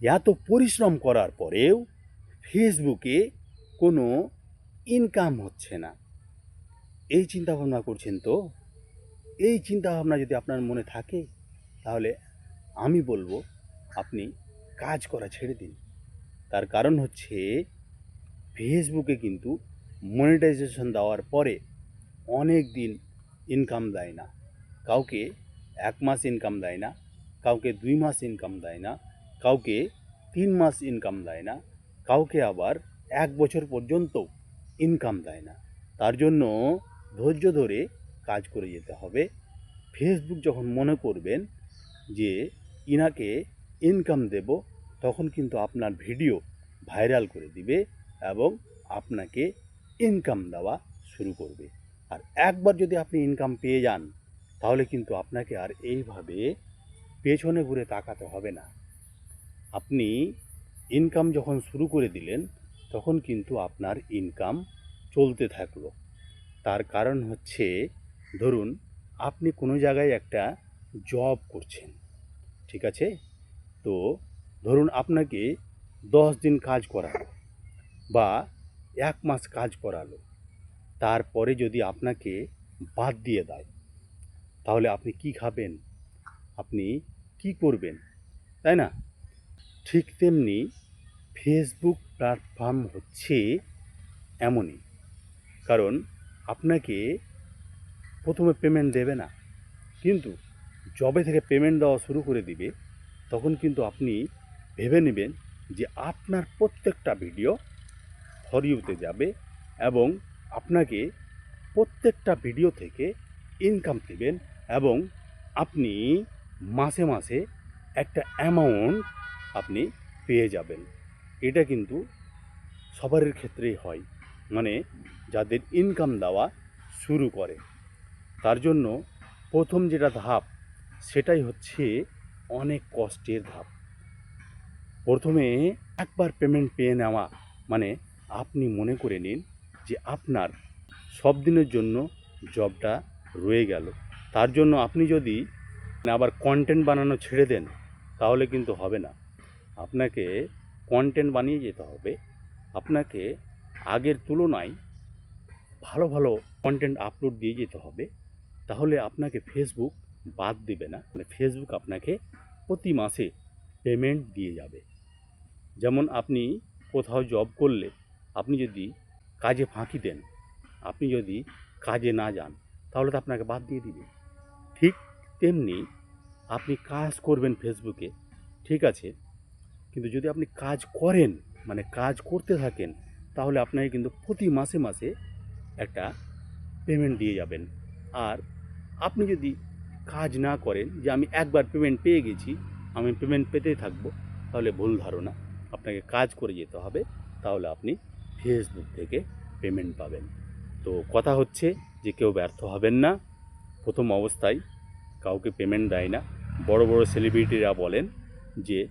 এত পরিশ্রম করার পরেও ফেসবুকে কোনো ইনকাম হচ্ছে না। এই চিন্তা ভাবনা করছেন তো? এই চিন্তা ভাবনা যদি আপনার মনে থাকে, তাহলে আমি বলব আপনি কাজ করা ছেড়ে দিন। তার কারণ হচ্ছে ফেসবুকে কিন্তু মনিটাইজেশন দেওয়ার পরে অনেক দিন ইনকাম দেয় না। কাউকে এক মাস ইনকাম দেয় না, কাউকে দুই মাস ইনকাম দেয় না কাউকে তিন মাস ইনকাম দেয় না, কাউকে আবার এক বছর পর্যন্ত ইনকাম দেয় না। তার জন্য ধৈর্য ধরে কাজ করে যেতে হবে। ফেসবুক যখন মনে করবেন যে ইনাকে ইনকাম দেব, তখন কিন্তু আপনার ভিডিও ভাইরাল করে দিবে এবং আপনাকে ইনকাম দেওয়া শুরু করবে। আর একবার যদি আপনি ইনকাম পেয়ে যান, তাহলে কিন্তু আপনাকে আর এইভাবে পেছনে ঘুরে তাকাতে হবে না। আপনি ইনকাম যখন শুরু করে দিলেন, তখন কিন্তু আপনার ইনকাম চলতে থাকল। তার কারণ হচ্ছে, ধরুন আপনি কোনো জায়গায় একটা জব করছেন, ঠিক আছে? তো ধরুন আপনাকে দশ দিন কাজ করালো বা এক মাস কাজ করালো, তারপরে যদি আপনাকে বাদ দিয়ে দেয়, তাহলে আপনি কি খাবেন? আপনি কি করবেন? তাই না? ঠিক তেমনি ফেসবুক প্ল্যাটফর্ম হচ্ছে এমনই। কারণ আপনাকে প্রথমে পেমেন্ট দেবে না। কিন্তু জবে থেকে পেমেন্ট দেওয়া শুরু করে দিবে, তখন কিন্তু আপনি ভেবে নেবেন যে আপনার প্রত্যেকটা ভিডিও ফর ইউতে যাবে এবং আপনাকে প্রত্যেকটা ভিডিও থেকে ইনকাম দেবেন এবং আপনি মাসে মাসে একটা অ্যামাউন্ট আপনি পেয়ে যাবেন। এটা কিন্তু সবারের ক্ষেত্রেই হয়। মানে যাদের ইনকাম দেওয়া শুরু করে, তার জন্য প্রথম যেটা ধাপ, সেটাই হচ্ছে অনেক কষ্টের ধাপ। প্রথমে একবার পেমেন্ট পেয়ে নেওয়া মানে আপনি মনে করে নিন যে আপনার সব দিনের জন্য জবটা রয়ে গেল। তার জন্য আপনি যদি আবার কন্টেন্ট বানানো ছেড়ে দেন, তাহলে কিন্তু হবে না। আপনাকে কন্টেন্ট বানিয়ে যেতে হবে। আপনাকে আগের তুলনায় ভালো ভালো কন্টেন্ট আপলোড দিয়ে যেতে হবে। তাহলে আপনাকে ফেসবুক বাদ দেবে না। মানে ফেসবুক আপনাকে প্রতি মাসে পেমেন্ট দিয়ে যাবে। যেমন আপনি কোথাও জব করলে আপনি যদি কাজে ফাঁকি দেন, আপনি যদি কাজে না যান, তাহলে তো আপনাকে বাদ দিয়ে দিবে। ঠিক তেমনি আপনি কাজ করবেন ফেসবুকে ঠিক আছে? কিন্তু যদি আপনি কাজ করেন মানে কাজ করতে থাকেন, তাহলে আপনাকে কিন্তু প্রতি মাসে মাসে একটা পেমেন্ট দিয়ে যাবেন। আর আপনি যদি কাজ না করেন, যে আমি একবার পেমেন্ট পেয়ে গেছি, আমি পেমেন্ট পেতেই থাকব, তাহলে ভুল ধারণা। আপনাকে কাজ করে যেতে হবে, তাহলে আপনি ফেসবুক থেকে পেমেন্ট পাবেন। তো কথা হচ্ছে যে কেউ ব্যর্থ হবেন না। প্রথম অবস্থায় কাউকে পেমেন্ট দেয় না। বড় বড় সেলিব্রিটিরা বলেন যে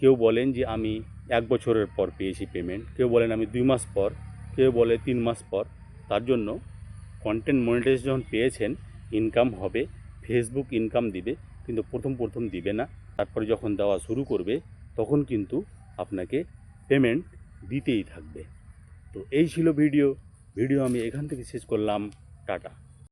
কেউ বলেন যে আমি এক বছরের পর পেয়েছি পেমেন্ট কেউ বলেন আমি দুই মাস পর, কেউ বলে তিন মাস পর। তার জন্য কন্টেন্ট মনিটাইজ যখন পেয়েছেন ইনকাম হবে ফেসবুক ইনকাম দিবে, কিন্তু প্রথম প্রথম দিবে না। তারপরে যখন দেওয়া শুরু করবে, তখন কিন্তু আপনাকে পেমেন্ট দিতেই থাকবে। তো এই ছিল ভিডিও ভিডিও আমি এখান থেকে শেষ করলাম। টাটা।